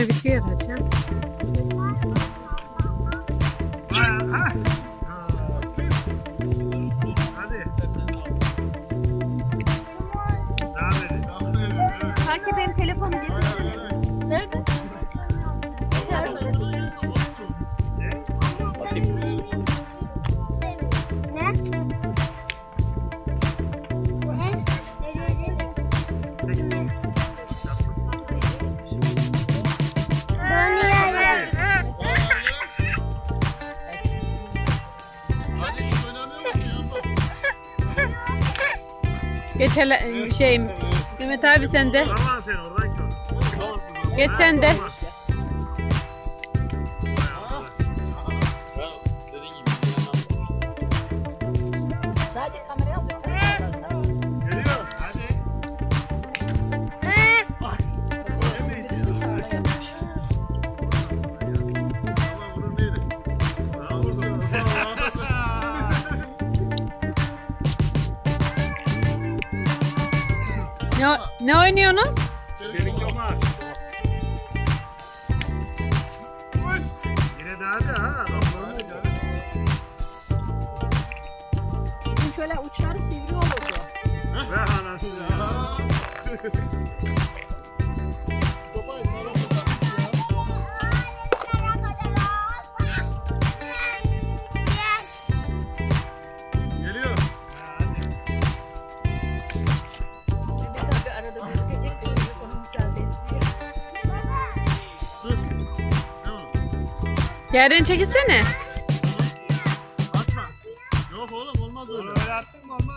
Şurada bitiyor zaten. Geç hele şey Mehmet abi sen de. Geç sen de. Ne, ne oynuyorsunuz? Çelik yoma. Yine de hadi ha. Şöyle uçları sivri olurdu. Ve anasını Yerden çekilsene. Atma. Yok oğlum olmaz öyle. Öyle attın olmaz.